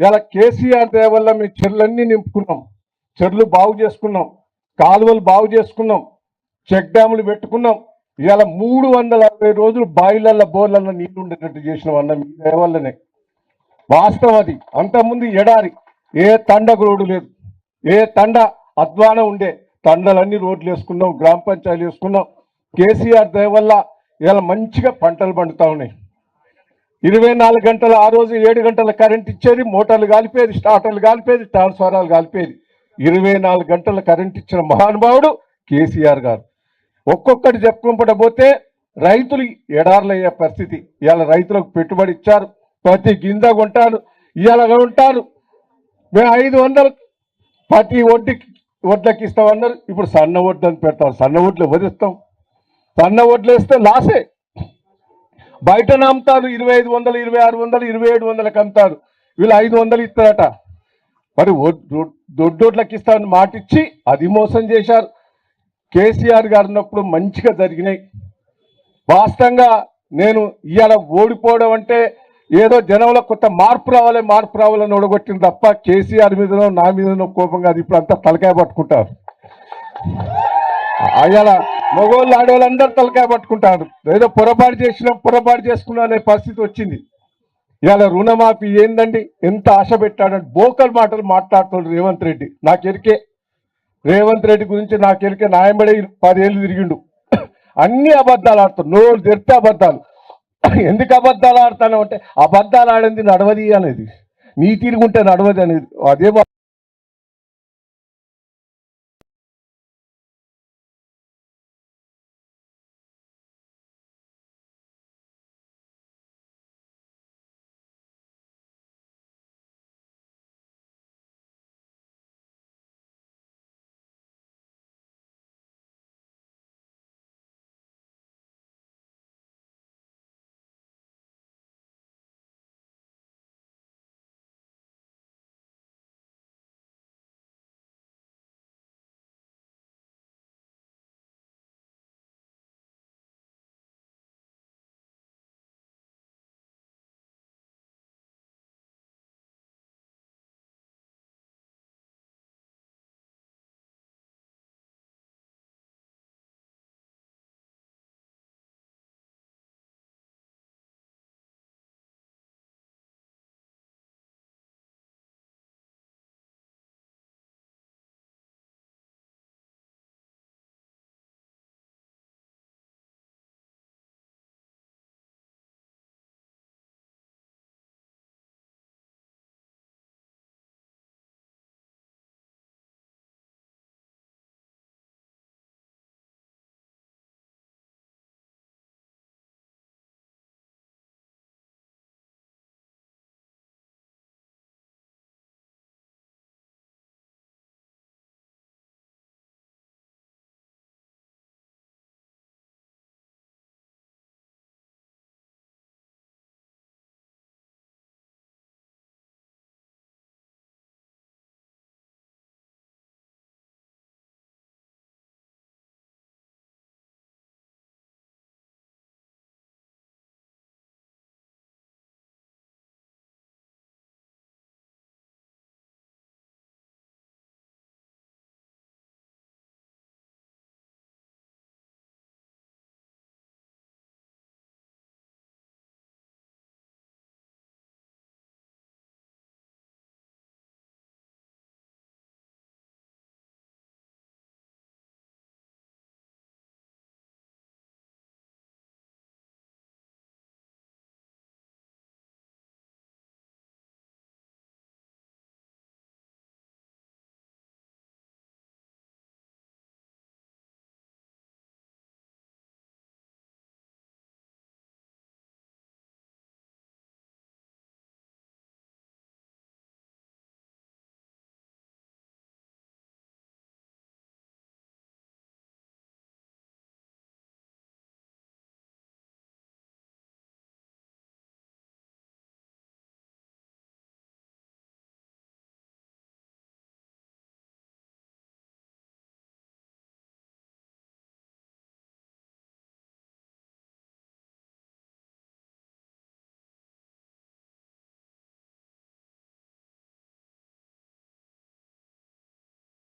ఇలా కేసీఆర్ దయ వల్ల మీ చెర్లన్నీ నింపుకున్నాం. చెర్లు బాగు చేసుకున్నాం. కాలువలు బాగు చేసుకున్నాం. చెక్ డ్యాములు పెట్టుకున్నాం. ఇవాళ మూడు వందల అరవై రోజులు బాయిలల్లో బోర్లల్లో నీళ్ళు ఉండేటట్టు చేసిన వల్ల మీ దయ వల్లనే. వాస్తవం అది. అంతకుముందు ఎడారి ఏ తండకు రోడ్డు లేదు. ఏ తండ అద్వానం ఉండే. తండలన్నీ రోడ్లు వేసుకున్నాం గ్రామ పంచాయతీలు వేసుకున్నాం. కేసీఆర్ దయ వల్ల ఇలా మంచిగా పంటలు పండుతా ఉన్నాయి. ఇరవై నాలుగు గంటలు ఆ రోజు ఏడు గంటల కరెంట్ ఇచ్చేది మోటార్లు కాలిపోయేది స్టార్టర్లు కాలిపోయేది ట్రాన్స్ఫారాలు కాలిపోయేది. ఇరవై నాలుగు గంటల కరెంట్ ఇచ్చిన మహానుభావుడు కేసీఆర్ గారు. ఒక్కొక్కటి చెప్పుకుంపట పోతే రైతులు ఎడార్లయ్యే పరిస్థితి. ఇవాళ రైతులకు పెట్టుబడి ఇచ్చారు. ప్రతి గింజ కొంటారు. ఇవాళ ఉంటారు? మేము ఐదు వందలు ప్రతి వడ్డీకి వడ్లకి ఇస్తామన్నారు. ఇప్పుడు సన్న వడ్లు అని పెడతారు. సన్న వడ్లు వదిస్తాం సన్న వడ్లు వేస్తే లాసే. బయట అమ్ముతారు ఇరవై ఐదు వందలు ఇరవై ఆరు వందలు ఇరవై ఏడు వందలకు అమ్ముతారు. వీళ్ళు ఐదు వందలు ఇస్తారట. మరి దొడ్డోట్లకి ఇస్తారని మాట ఇచ్చి అది మోసం చేశారు. కేసీఆర్ గారు ఉన్నప్పుడు మంచిగా జరిగినాయి. వాస్తవంగా నేను ఇవాళ ఓడిపోవడం అంటే ఏదో జనంలో కొత్త మార్పు రావాలి మార్పు రావాలని ఓడగొట్టిన తప్ప కేసీఆర్ మీదనో నా మీదనో కోపంగా అది ఇప్పుడు అంతా తలకాయ పట్టుకుంటారు. అయ్యాల మగోళ్ళు ఆడవాళ్ళందరూ తలకాయ పట్టుకుంటారు. ఏదో పొరపాటు చేసినాం పొరపాటు చేసుకున్నాం అనే పరిస్థితి వచ్చింది. ఇవాళ రుణమాఫీ ఏందండి? ఎంత ఆశ పెట్టాడంటే బోకల్ మాటలు మాట్లాడుతున్నాడు రేవంత్ రెడ్డి. నాకెరికే రేవంత్ రెడ్డి గురించి నాకెరికే నాయమడే పదేళ్ళు తిరిగిండు. అన్ని అబద్ధాలు ఆడుతాడు నోరు తెరితే అబద్ధాలు. ఎందుకు అబద్ధాలు ఆడతాను అంటే అబద్ధాలు ఆడింది నడవది అనేది. నీ తిరుగుంటే నడవది అనేది. అదే